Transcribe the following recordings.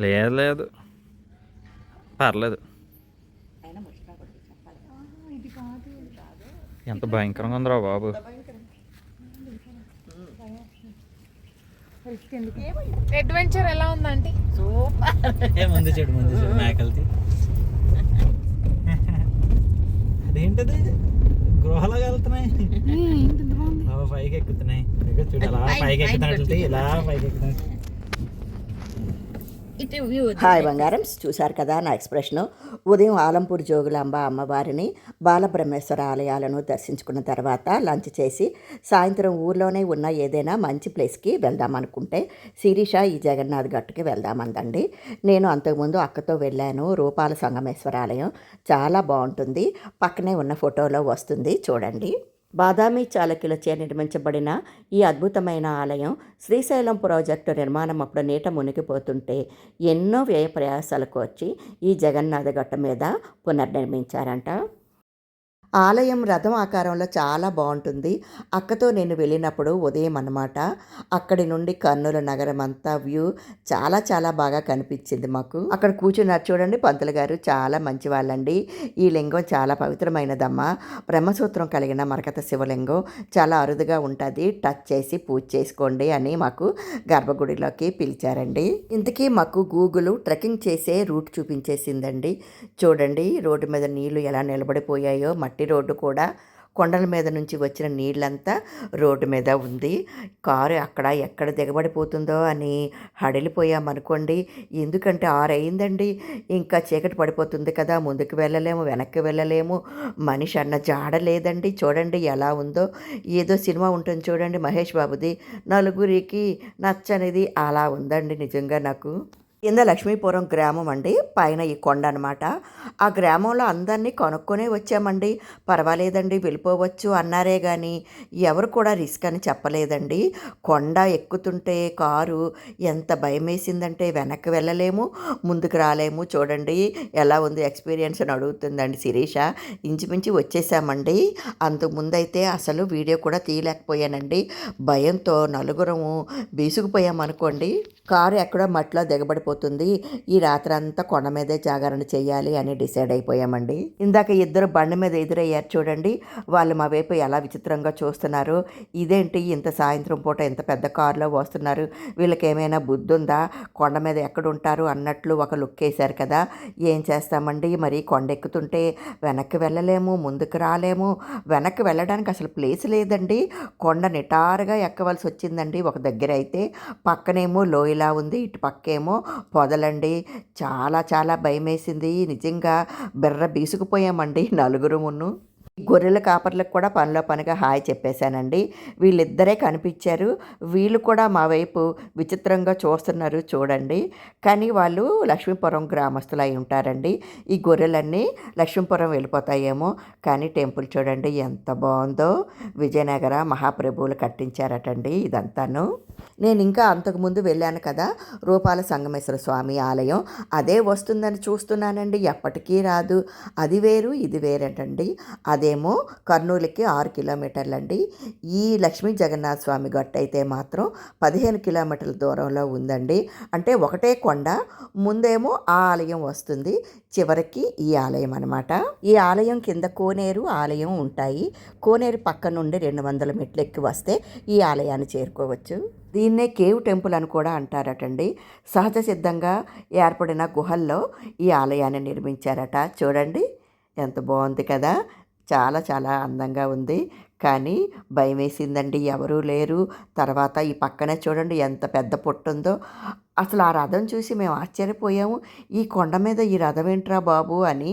లేదు లేదు. పర్లేదు. ఎంత భయంకరంగా ఉందిరా బాబు. అడ్వెంచర్ ఎలా ఉందంటే సూపర్. ముందు చెడు ముందు చెడు మేకలది. అదేంటది గృహలాగా వెళ్తున్నాయి పైకి ఎక్కుతున్నాయి ఇదిగో చూడు అలా పైకి- ఎక్కుతున్నట్టు ఇలా పైకి ఎక్కుతున్నాయి హాయ్ బంగారం చూశారు కదా నా ఎక్స్ప్రెషన్. ఉదయం ఆలంపూర్ జోగులాంబ అమ్మవారిని బాలబ్రహ్మేశ్వర ఆలయాలను దర్శించుకున్న తర్వాత లంచ్ చేసి సాయంత్రం ఊర్లోనే ఉన్న ఏదైనా మంచి ప్లేస్కి వెళ్దాం అనుకుంటే శిరీష ఈ జగన్నాథ్ గట్టుకి వెళ్దామందండి. నేను అంతకుముందు అక్కతో వెళ్ళాను. రూపాల సంగమేశ్వర ఆలయం చాలా బాగుంటుంది. పక్కనే ఉన్న ఫోటోలో వస్తుంది. చూడండి. బాదామి చాళక్యులచే నిర్మించబడిన ఈ అద్భుతమైన ఆలయం శ్రీశైలం ప్రాజెక్టు నిర్మాణం అప్పుడు నీట మునిగిపోతుంటే ఎన్నో వ్యయ ప్రయాసాలకు వచ్చి ఈ జగన్నాథ ఘట్ట మీద పునర్నిర్మించారంట. ఆలయం రథం ఆకారంలో చాలా బాగుంటుంది. అక్కతో నేను వెళ్ళినప్పుడు ఉదయం అన్నమాట. అక్కడి నుండి కర్నూలు నగరం అంతా వ్యూ చాలా చాలా బాగా కనిపించింది మాకు. అక్కడ కూర్చున్నారు చూడండి పంతులు గారు చాలా మంచి వాళ్ళండి. ఈ లింగం చాలా పవిత్రమైనదమ్మా. బ్రహ్మసూత్రం కలిగిన మరకత శివలింగం చాలా అరుదుగా ఉంటుంది. టచ్ చేసి పూజ చేసుకోండి అని మాకు గర్భగుడిలోకి పిలిచారండి. ఇంతకీ మాకు గూగుల్ ట్రెక్కింగ్ చేసే రూట్ చూపించేసిందండి. చూడండి రోడ్డు మీద నీళ్ళు ఎలా నిలబడిపోయాయో మట్టి రోడ్డు కూడా కొండల మీద నుంచి వచ్చిన నీళ్ళంతా రోడ్డు మీద ఉంది. కారు అక్కడ ఎక్కడ దిగబడిపోతుందో అని హడిలిపోయామనుకోండి ఎందుకంటే ఆరు అయిందండి. ఇంకా చీకటి పడిపోతుంది కదా ముందుకు వెళ్ళలేము వెనక్కి వెళ్ళలేము. మనిషి అన్న జాడ లేదండి. చూడండి ఎలా ఉందో. ఏదో సినిమా ఉంటుంది చూడండి మహేష్ బాబుది. నలుగురికి నచ్చనిది అలా ఉందండి నిజంగా నాకు. కింద లక్ష్మీపురం గ్రామం అండి. పైన ఈ కొండ అనమాట ఆ గ్రామంలో అందరినీ కొనుక్కొనే వచ్చామండి. పర్వాలేదండి వెళ్ళిపోవచ్చు అన్నారే కానీ ఎవరు కూడా రిస్క్ అని చెప్పలేదండి. కొండ ఎక్కుతుంటే కారు ఎంత భయం వేసిందంటే వెనక్కి వెళ్ళలేము ముందుకు రాలేము. చూడండి ఎలా ఉంది ఎక్స్పీరియన్స్ అని అడుగుతుందండి శిరీష. ఇంచుమించి వచ్చేసామండి. అంతకుముందైతే అసలు వీడియో కూడా తీయలేకపోయానండి. భయంతో నలుగురము బీసుకుపోయామనుకోండి కారు ఎక్కడో మట్టిలో దిగబడిపోతుంది. ఈ రాత్రి అంతా కొండ మీదే జాగరణ చేయాలి అని డిసైడ్ అయిపోయామండి. ఇందాక ఇద్దరు బండి మీద ఎదురయ్యారు చూడండి. వాళ్ళు మా వైపు ఎలా విచిత్రంగా చూస్తున్నారు. ఇదేంటి ఇంత సాయంత్రం పూట ఇంత పెద్ద కారులో వస్తున్నారు. వీళ్ళకి ఏమైనా బుద్ధి ఉందా కొండ మీద ఎక్కడ ఉంటారు అన్నట్లు ఒక లుక్ వేశారు కదా. ఏం చేస్తామండి? మరి కొండ ఎక్కుతుంటే వెనక్కి వెళ్ళలేము ముందుకు రాలేము. వెనక్కి వెళ్ళడానికి అసలు ప్లేస్ లేదండి. కొండ నిటారుగా ఎక్కవలసి వచ్చిందండి ఒక దగ్గర అయితే. పక్కనేమో లోయలా ఉంది ఇటు పక్కేమో పొదలండి. చాలా చాలా భయమేసింది. నిజంగా బెర్ర బీసుకుపోయామండి నలుగురు మున్ను. గొర్రెల కాపర్లకు కూడా పనిలో పనిగా హాయ్ చెప్పేశానండి. వీళ్ళిద్దరే కనిపించారు. వీళ్ళు కూడా మా వైపు విచిత్రంగా చూస్తున్నారు చూడండి. కానీ వాళ్ళు లక్ష్మీపురం గ్రామస్తులు అయి ఉంటారండి. ఈ గొర్రెలన్నీ లక్ష్మీపురం వెళ్ళిపోతాయేమో. కానీ టెంపుల్ చూడండి ఎంత బాగుందో. విజయనగర మహాప్రభువులు కట్టించారటండి ఇదంతాను. నేను ఇంకా అంతకుముందు వెళ్ళాను కదా రూపాల సంగమేశ్వర స్వామి ఆలయం. అదే వస్తుందని చూస్తున్నానండి ఎప్పటికీ రాదు. అది వేరు ఇది వేరేటండి. అదేమో కర్నూలుకి ఆరు కిలోమీటర్లండి. ఈ లక్ష్మీ జగన్నాథ స్వామి గట్టు అయితే మాత్రం పదిహేను కిలోమీటర్ల దూరంలో ఉందండి. అంటే ఒకటే కొండ ముందేమో ఆ ఆలయం వస్తుంది. చివరికి ఈ ఆలయం అనమాట ఈ ఆలయం కింద కోనేరు ఆలయం ఉంటాయి. కోనేరు పక్క నుండి రెండు వందల మెట్లు ఎక్కి వస్తే ఈ ఆలయాన్ని చేరుకోవచ్చు. దీని దీన్నే కేవ్ టెంపుల్ అని కూడా అంటారటండి. సహజ సిద్ధంగా ఏర్పడిన గుహల్లో ఈ ఆలయాన్ని నిర్మించారట. చూడండి ఎంత బాగుంది కదా! చాలా చాలా అందంగా ఉంది. కానీ భయం వేసిందండి ఎవరూ లేరు. తర్వాత ఈ పక్కనే చూడండి ఎంత పెద్ద పొట్టు ఉందో. అసలు ఆ రథం చూసి మేము ఆశ్చర్యపోయాము. ఈ కొండ మీద ఈ రథం ఏంట్రా బాబు అని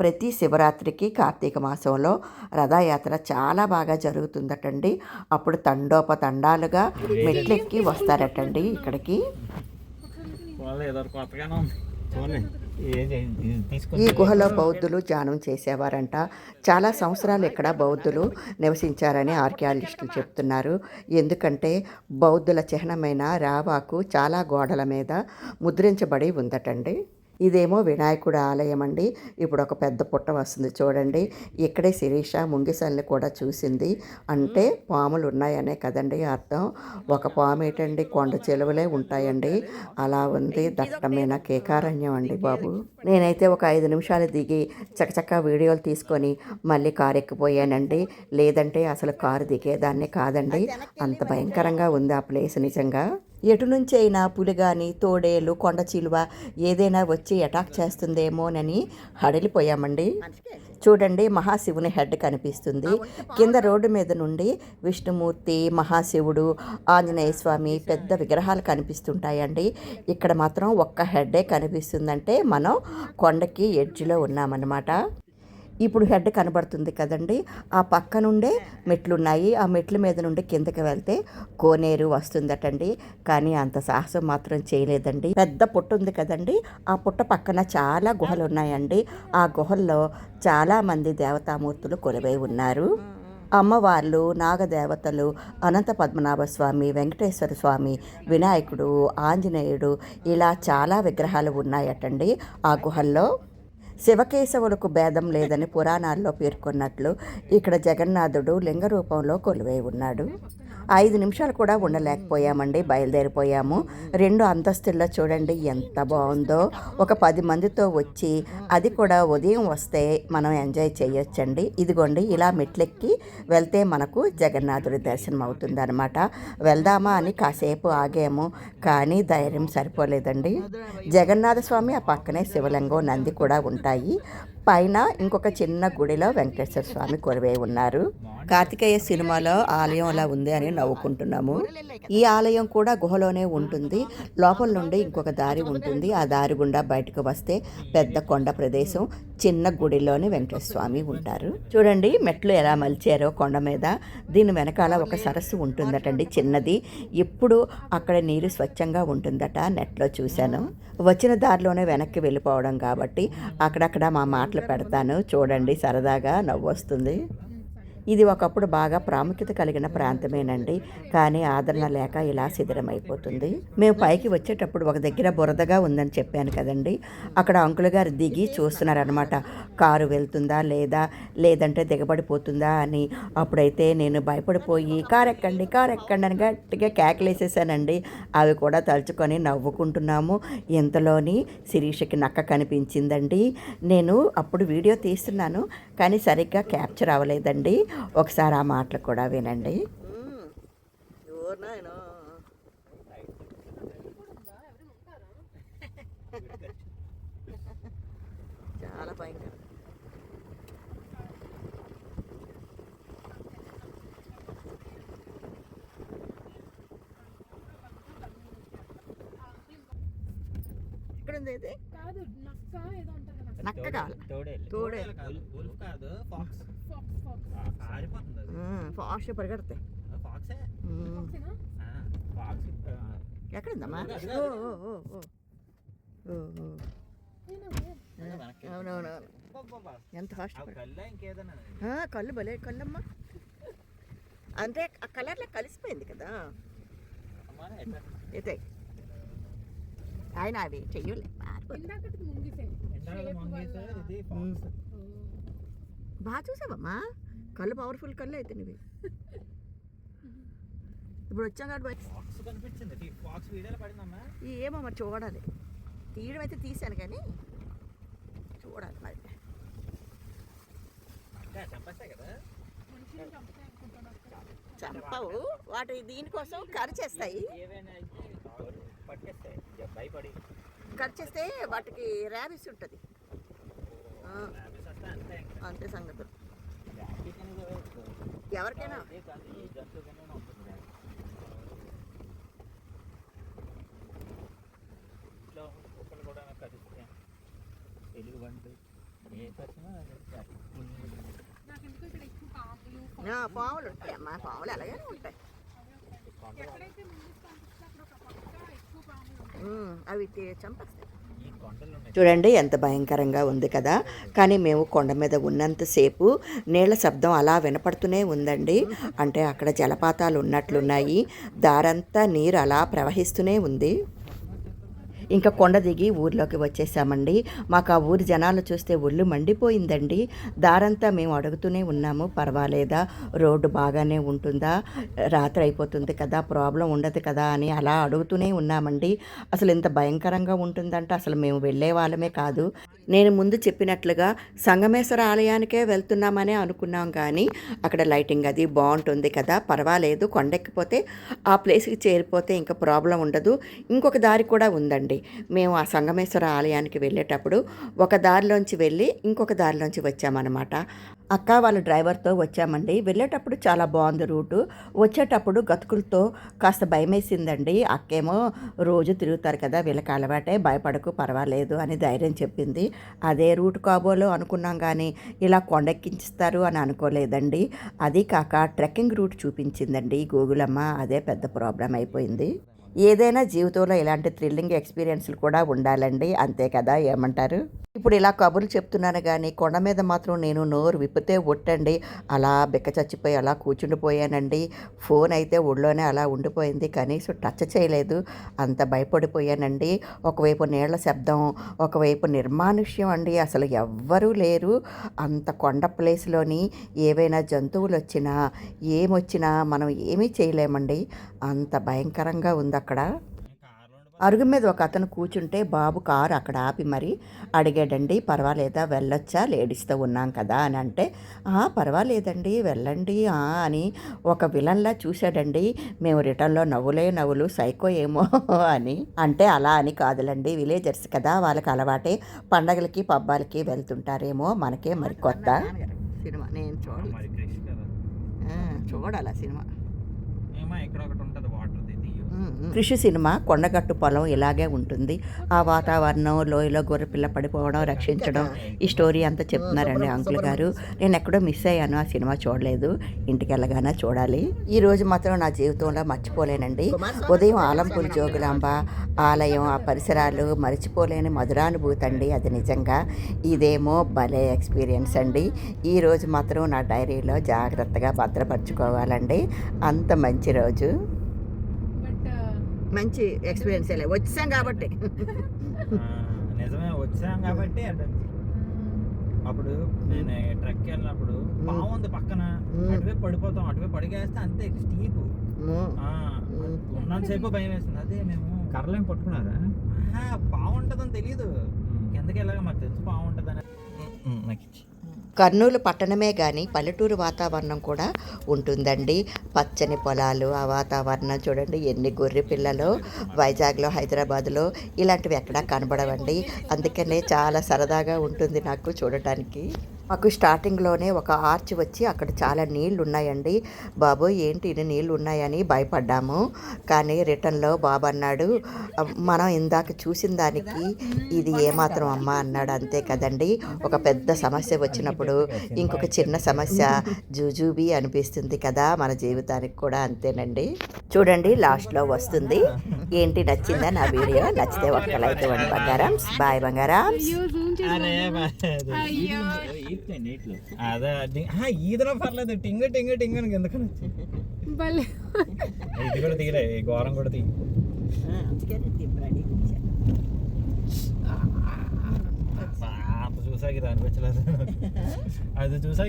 ప్రతి శివరాత్రికి కార్తీక మాసంలో రథయాత్ర చాలా బాగా జరుగుతుందటండి. అప్పుడు తండోపతండాలుగా మెట్లెక్కి వస్తారటండి ఇక్కడికి. ఈ గుహలో బౌద్ధులు ధ్యానం చేసేవారంట. చాలా సంవత్సరాలు ఇక్కడ బౌద్ధులు నివసించారని ఆర్కియాలజిస్టులు చెప్తున్నారు. ఎందుకంటే బౌద్ధుల చిహ్నమైన రావాకు చాలా గోడల మీద ముద్రించబడి ఉందటండి. ఇదేమో వినాయకుడు ఆలయం అండి ఇప్పుడు ఒక పెద్ద పుట్ట వస్తుంది చూడండి. ఇక్కడే శిరీష ముంగిసల్ని కూడా చూసింది. అంటే పాములు ఉన్నాయనే కదండి అర్థం. ఒక పాము ఏంటండి కొండ చెలువలే ఉంటాయండి. అలా ఉంది. దట్టమైన కేకారణ్యం అండి బాబు. నేనైతే ఒక ఐదు నిమిషాలు దిగి చకచకా వీడియోలు తీసుకొని మళ్ళీ కారు ఎక్కిపోయానండి లేదంటే అసలు కారు దిగేదాన్ని కాదండి. అంత భయంకరంగా ఉంది ఆ ప్లేస్ నిజంగా. ఎటు నుంచి అయినా పులి కానీ తోడేలు కొండ చిలువ ఏదైనా వచ్చి అటాక్ చేస్తుందేమోనని హడలిపోయామండి. చూడండి మహాశివుని హెడ్ కనిపిస్తుంది. కింద రోడ్డు మీద నుండి విష్ణుమూర్తి మహాశివుడు ఆంజనేయ స్వామి పెద్ద విగ్రహాలు కనిపిస్తుంటాయండి. ఇక్కడ మాత్రం ఒక్క హెడ్డే కనిపిస్తుందంటే మనం కొండకి ఎడ్జ్లో ఉన్నామన్నమాట. ఇప్పుడు హెడ్ కనబడుతుంది కదండి. ఆ పక్క నుండే మెట్లు ఉన్నాయి ఆ మెట్ల మీద నుండి కిందకి వెళ్తే కోనేరు వస్తుందటండి. కానీ అంత సాహసం మాత్రం చేయలేదండి. పెద్ద పుట్ట ఉంది కదండి. ఆ పుట్ట పక్కన చాలా గుహలు ఉన్నాయండి ఆ గుహల్లో చాలా మంది దేవతామూర్తులు కొలువై ఉన్నారు. అమ్మవార్లు నాగదేవతలు అనంత పద్మనాభ స్వామి వెంకటేశ్వర స్వామి వినాయకుడు ఆంజనేయుడు ఇలా చాలా విగ్రహాలు ఉన్నాయటండి ఆ గుహల్లో. శివకేశవులకు భేదం లేదని పురాణాల్లో పేర్కొన్నట్లు ఇక్కడ జగన్నాథుడు లింగ రూపంలో కొలువై ఉన్నాడు. ఐదు నిమిషాలు కూడా ఉండలేకపోయామండి బయలుదేరిపోయాము. రెండు అంతస్తుల్లో చూడండి ఎంత బాగుందో. ఒక పది మందితో వచ్చి అది కూడా ఉదయం వస్తే మనం ఎంజాయ్ చేయొచ్చండి. ఇదిగోండి ఇలా మెట్లెక్కి వెళ్తే మనకు జగన్నాథుడి దర్శనం అవుతుంది అనమాట వెళ్దామా అని కాసేపు ఆగాము కానీ ధైర్యం సరిపోలేదండి. జగన్నాథ స్వామి ఆ పక్కనే శివలింగం నంది కూడా ఉంటాయి. పైన ఇంకొక చిన్న గుడిలో వెంకటేశ్వర స్వామి కొలువై ఉన్నారు. కార్తికేయ సినిమాలో ఆలయం అలా ఉంది అని నవ్వుకుంటున్నాము. ఈ ఆలయం కూడా గుహలోనే ఉంటుంది. లోపల నుండి ఇంకొక దారి ఉంటుంది. ఆ దారి గుండా బయటకు వస్తే పెద్ద కొండ ప్రదేశం. చిన్న గుడిలోనే వెంకటేశ్వర స్వామి ఉంటారు. చూడండి మెట్లు ఎలా మలిచారో కొండ మీద. దీని వెనకాల ఒక సరస్సు ఉంటుందటండి చిన్నది. ఎప్పుడు అక్కడ నీరు స్వచ్ఛంగా ఉంటుందట నెట్లో చూశాను. వచ్చిన దారిలోనే వెనక్కి వెళ్ళిపోవడం కాబట్టి అక్కడక్కడ మా మాటలు పెడతాను. చూడండి సరదాగా నవ్వు వస్తుంది ఇది ఒకప్పుడు బాగా ప్రాముఖ్యత కలిగిన ప్రాంతమేనండి. కానీ ఆదరణ లేక ఇలా శిథిరమైపోతుంది మేము పైకి వచ్చేటప్పుడు ఒక దగ్గర బురదగా ఉందని చెప్పాను కదండి. అక్కడ అంకుల్ గారు దిగి చూస్తున్నారనమాట కారు వెళ్తుందా లేదా? లేదంటే దిగబడిపోతుందా అని. అప్పుడైతే నేను భయపడిపోయి కారు ఎక్కండి కారు ఎక్కండి అని గట్టిగా కేకలేసేసానండి. అవి కూడా తలుచుకొని నవ్వుకుంటున్నాము. ఇంతలోని శిరీషకి నక్క కనిపించిందండి. నేను అప్పుడు వీడియో తీస్తున్నాను. కానీ సరిగ్గా క్యాప్చర్ అవ్వలేదండి. ఒకసారి ఆ మాటలు కూడా వినండి. చాలా భయంకరం. ఇక్కడ ఉంది ఇది కాదు నక్క ఏదో నక్క కాదు. ఫాక్స్. ఫాక్స్. పరిగెడతాయి ఎక్కడుందమ్మా. అవునవును. ఎంత ఫాస్ట్ కళ్ళా ఇంకేదన్నా ఆ, కళ్ళు భలే కళ్ళమ్మా. అంటే ఆ కలర్లో కలిసిపోయింది కదా? అయితే ఆయన అవి చెయ్యలే బాగా చూసావమ్మా కళ్ళు పవర్ఫుల్ కళ్ళు అయితే నీవి ఇప్పుడు వచ్చాం కాబట్టి ఏమో మరి చూడాలి తీయడం అయితే తీశాను కానీ చూడాలి మరి. చంపవు వాటి దీనికోసం కరిచేస్తాయి ఏవైనా ఇక భయపడి. కరిచేస్తే వాటికి ర్యాబిస్ ఉంటుంది. అంతే సంగతులు. ఎవరికైనా. ఇంట్లో కూడా తెలుగు పాములు ఉంటాయి. అమ్మా పాములు అలాగే ఉంటాయి ఎక్కడైతే ముంగిస్ కనిపిస్తే అక్కడ ఒక పక్క ఎక్కువ పాములు ఉంటాయి ఉమ్, అవి చంపేస్తాయి. చూడండి ఎంత భయంకరంగా ఉంది కదా? కానీ మేము కొండ మీద ఉన్నంతసేపు నీళ్ళ శబ్దం అలా వినపడుతూనే ఉందండి. అంటే అక్కడ జలపాతాలు ఉన్నట్లున్నాయి. దారంతా నీరు అలా ప్రవహిస్తూనే ఉంది. ఇంకా కొండ దిగి ఊర్లోకి వచ్చేసామండి. మాకు ఆ ఊరి జనాలు చూస్తే ఒళ్ళు మండిపోయిందండి. దారంతా మేము అడుగుతూనే ఉన్నాము. పర్వాలేదా? రోడ్డు బాగానే ఉంటుందా? రాత్రి అయిపోతుంది కదా ప్రాబ్లం ఉండదు కదా అని అలా అడుగుతూనే ఉన్నామండి. అసలు ఇంత భయంకరంగా ఉంటుందంటే అసలు మేము వెళ్ళే వాళ్ళమే కాదు. నేను ముందు చెప్పినట్లుగా సంగమేశ్వర ఆలయానికే వెళ్తున్నామనే అనుకున్నాం కానీ అక్కడ లైటింగ్ అది బాగుంటుంది కదా పర్వాలేదు. కొండెక్కిపోతే ఆ ప్లేస్కి చేరిపోతే ఇంకా ప్రాబ్లం ఉండదు. ఇంకొక దారి కూడా ఉందండి. మేము ఆ సంగమేశ్వర ఆలయానికి వెళ్ళేటప్పుడు ఒక దారిలోంచి వెళ్ళి ఇంకొక దారిలోంచి వచ్చామన్నమాట. అక్క వాళ్ళ డ్రైవర్తో వచ్చామండి. వెళ్ళేటప్పుడు చాలా బాగుంది రూటు. వచ్చేటప్పుడు గతుకులతో కాస్త భయమేసిందండి. అక్కేమో రోజు తిరుగుతారు కదా వీళ్ళకి అలవాటే భయపడకు పర్వాలేదు అని ధైర్యం చెప్పింది. అదే రూట్ కాబోలో అనుకున్నాం కానీ ఇలా కొండెక్కించిస్తారు అని అనుకోలేదండి. అది కాక ట్రెక్కింగ్ రూట్ చూపించిందండి గూగుల్ అమ్మ అదే పెద్ద ప్రాబ్లం అయిపోయింది. ఏదైనా జీవితంలో ఇలాంటి థ్రిల్లింగ్ ఎక్స్పీరియన్స్లు కూడా ఉండాలండి. అంతే కదా? ఏమంటారు? ఇప్పుడు ఇలా కబుర్లు చెప్తున్నాను కానీ కొండ మీద మాత్రం నేను నోరు విప్పితే ఒట్టండి. అలా బిక్క చచ్చిపోయి అలా కూర్చుండిపోయానండి. ఫోన్ అయితే ఒళ్ళోనే అలా ఉండిపోయింది. కనీసం టచ్ చేయలేదు. అంత భయపడిపోయానండి. ఒకవైపు నీళ్ళ శబ్దం ఒకవైపు నిర్మానుష్యం అండి. అసలు ఎవ్వరూ లేరు. అంత కొండ ప్లేస్లోని ఏవైనా జంతువులు వచ్చినా ఏమొచ్చినా మనం ఏమీ చేయలేమండి. అంత భయంకరంగా ఉంది అక్కడ. అరుగు మీద ఒక అతను కూర్చుంటే బాబు కారు అక్కడ ఆపి మరి అడిగాడండి పర్వాలేదా? వెళ్ళొచ్చా? లేడీస్తో ఉన్నాం కదా అని అంటే "ఆ, పర్వాలేదండి వెళ్ళండి ఆ" అని ఒక విలన్లా చూశాడండి. మేము రిటర్న్లో నవ్వులే నవ్వులు సైకో ఏమో అని అంటే అలా అని కాదులండి విలేజర్స్ కదా వాళ్ళకి అలవాటే పండగలకి పబ్బాలకి వెళ్తుంటారేమో మనకే మరి కొత్త. సినిమా నేను చూడాలి చూడాలి సినిమా. ఏమో ఇక్కడ ఒకటి ఉంటుంది వాటర్. కృషి సినిమా కొండగట్టు పొలం ఇలాగే ఉంటుంది. ఆ వాతావరణం లోయలో గొర్రెపిల్ల పడిపోవడం రక్షించడం ఈ స్టోరీ అంతా చెప్తున్నారండి అంకుల్ గారు. నేను ఎక్కడో మిస్ అయ్యాను ఆ సినిమా చూడలేదు. ఇంటికి వెళ్ళగానే చూడాలి. ఈ రోజు మాత్రం నా జీవితంలో మర్చిపోలేనండి. ఉదయం ఆలంపూరి జోగులాంబ ఆలయం ఆ పరిసరాలు మర్చిపోలేని మధురానుభూతి అండి అది నిజంగా. ఇదేమో భలే ఎక్స్పీరియన్స్ అండి. ఈ రోజు మాత్రం నా డైరీలో జాగ్రత్తగా భద్రపరచుకోవాలండి. అంత మంచి రోజు. మంచి ఎక్స్పీరియన్స్ వచ్చాం కాబట్టి. నిజమే వచ్చాం కాబట్టి అప్పుడు నేను ట్రక్ వెళ్ళినప్పుడు ఉంది పక్కన. మ్మ్. అటువైపు పడిపోతాం. అటువైపు పడిగేస్తే అంతే స్టీప్ ఉన్నంతసేపు భయం వేస్తుంది అదే మేము కర్రలేం పట్టుకున్నారా? పాము ఉంటుందని తెలియదు కిందకి వెళ్ళగా మాకు తెలుసు పాము ఉంటుందని. నాకు ఇచ్చి. కర్నూలు పట్టణమే కానీ పల్లెటూరు వాతావరణం కూడా ఉంటుందండి. పచ్చని పొలాలు ఆ వాతావరణం చూడండి ఎన్ని గొర్రె పిల్లలు వైజాగ్లో హైదరాబాద్లో ఇలాంటివి ఎక్కడా కనబడవండి. అందుకనే చాలా సరదాగా ఉంటుంది నాకు చూడటానికి. మాకు స్టార్టింగ్లోనే ఒక ఆర్చ్ వచ్చి అక్కడ చాలా నీళ్ళు ఉన్నాయండి బాబు ఏంటి ఇన్ని నీళ్ళు ఉన్నాయని భయపడ్డాము. కానీ రిటర్న్లో బాబు అన్నాడు మనం ఇందాక చూసిన దానికి ఇది ఏమాత్రం అమ్మ అన్నాడు. అంతే కదండి ఒక పెద్ద సమస్య వచ్చినప్పుడు ఇంకొక చిన్న సమస్య జూజూబీ అనిపిస్తుంది కదా మన జీవితానికి కూడా అంతేనండి. చూడండి లాస్ట్లో వస్తుంది. ఏంటి నచ్చిందా నా వీడియో? నచ్చితే ఒక్క లైక్ ఇవ్వండి బంగారం బాయ్ బంగారం చేసుకో ఈదలో పర్లేదు. టింగ్ టింగ్ టింగ్ అని ఎందుకని ఇది కూడా తీయలే. ఈ ఘోరం కూడా తీయ. చూసాక ఇది అనిపించలేదు. అది చూసాక